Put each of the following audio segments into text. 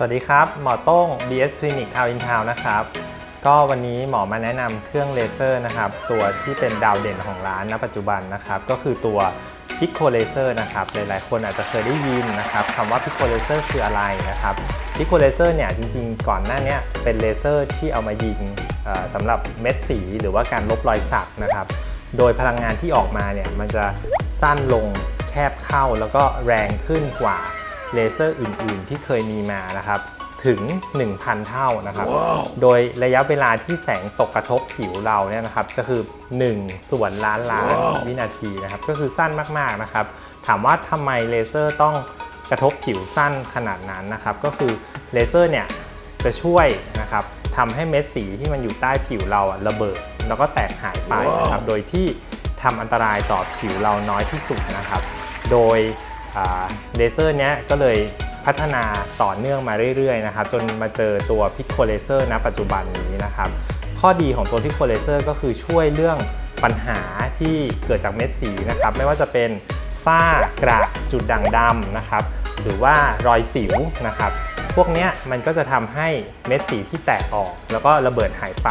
สวัสดีครับ หมอโต้ง BS Clinic Town in Town นะครับ ก็วันนี้หมอมาแนะนำเครื่องเลเซอร์นะครับ ตัวที่เป็นดาวเด่นของร้านณปัจจุบันนะครับ ก็คือตัว Pico Laser นะครับ หลายๆ คนอาจจะเคยได้ยินนะครับคำว่า Pico Laser คืออะไรนะครับ Pico Laser เนี่ยจริงๆ ก่อนหน้านี้เป็นเลเซอร์ที่เอามายิงสำหรับเม็ดสีหรือว่าการลบรอยสักนะครับ โดยพลังงานที่ออกมาเนี่ยมันจะสั้นลงแคบเข้าแล้วก็แรงขึ้นกว่า เลเซอร์อื่น ๆ ที่เคยมีมานะครับถึง 1,000 เท่านะครับโดยระยะเวลาที่แสงตกกระทบผิวเราเนี่ยนะครับ จะคือ 1 ส่วนล้านล้านวินาทีนะครับ ก็คือสั้นมาก ๆ นะครับ ถามว่าทำไมเลเซอร์ต้องกระทบผิวสั้นขนาดนั้นนะครับ ก็คือเลเซอร์เนี่ยจะช่วยนะครับทำให้เม็ดสีที่มันอยู่ใต้ผิวเราอะระเบิด แล้วก็แตกหายไปนะครับ โดยที่ทำอันตรายต่อผิวเราน้อยที่สุดนะครับ โดยอ่า เลเซอร์เนี้ยก็เลยพัฒนาต่อเนื่องมาเรื่อยๆนะครับจนมาเจอตัวพิโคเลเซอร์ณปัจจุบันนี้นะครับข้อดีของตัวพิโคเลเซอร์ก็คือช่วยเรื่องปัญหาที่เกิดจากเม็ดสีนะครับไม่ว่าจะเป็นฝ้ากระจุดด่างดำนะครับหรือว่ารอยสิวนะครับพวกนี้มันก็จะทำให้เม็ดสีที่แตกออก แล้วก็ระเบิดหายไป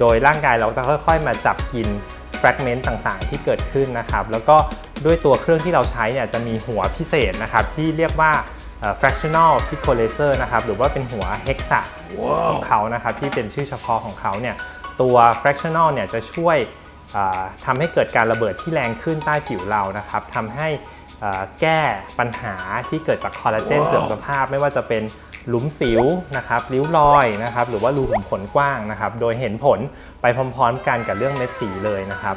โดยร่างกายเราจะค่อยๆ มาจับกินแฟกเมนต์ต่างๆ ที่เกิดขึ้นนะครับแล้วก็ ด้วยตัวเครื่องที่เราใช้เนี่ยจะมีหัวพิเศษนะครับที่เรียกว่าเอ่อ fractional pico laser นะครับหรือว่าเป็นหัว hexa ของเขานะครับที่เป็นชื่อเฉพาะของเขาเนี่ยตัว fractional เนี่ยจะช่วยอ่าทำให้เกิดการระเบิดที่แรงขึ้นใต้ผิวเรานะครับทำให้เอ่อแก้ปัญหาที่เกิดจากคอลลาเจนเสื่อมสภาพ ไม่ว่าจะเป็นหลุมสิวนะครับริ้วรอยนะครับหรือว่ารูขุมขนกว้างนะครับโดยเห็นผลไปพร้อมๆกันกับเรื่องเม็ดสีเลยนะครับ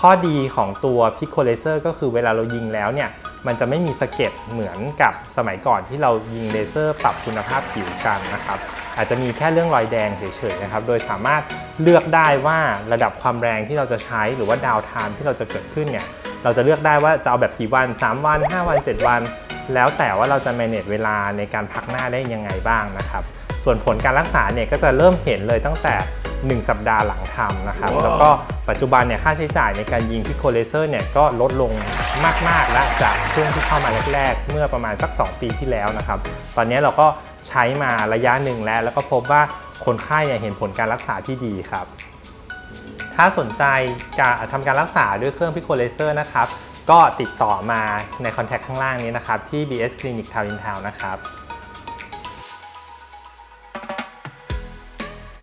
ข้อดีของตัวพิโคเลเซอร์ก็คือเวลาเรายิงแล้วเนี่ยมันจะไม่มีสะเก็ดเหมือนกับสมัยก่อนที่เรายิงเลเซอร์ปรับคุณภาพผิวกันนะครับอาจจะมีแค่เรื่องรอยแดงเฉยๆนะครับ โดยสามารถเลือกได้ว่าระดับความแรงที่เราจะใช้หรือว่าดาวไทม์ที่เราจะเกิดขึ้นเนี่ยเราจะเลือกได้ว่าจะเอาแบบกี่วัน 3 วัน 5 วัน 7 วัน แล้วแต่ว่าเราจะ manage เวลาในการพักหน้าได้ยังไงบ้างนะครับ ส่วนผลการรักษาเนี่ยก็จะเริ่มเห็นเลยตั้งแต่ 1 สัปดาห์หลังทำนะครับ แล้วก็ปัจจุบันเนี่ยค่าใช้จ่ายในการยิงพิโคเลเซอร์เนี่ยก็ลดลงมาก ๆ แล้วจากช่วงที่เข้ามาแรก ๆ เมื่อประมาณสัก 2 ปีที่แล้วนะครับ ตอนนี้เราก็ใช้มาระยะหนึ่งแล้ว แล้วก็พบว่าคนไข้เนี่ยเห็นผลการรักษาที่ดีครับ ถ้าสนใจการทำการรักษาด้วยเครื่องพิโคเลเซอร์นะครับก็ติดต่อมาในคอนแทคข้างล่างนี้นะครับ ที่ BS Clinic Town in Town นะครับ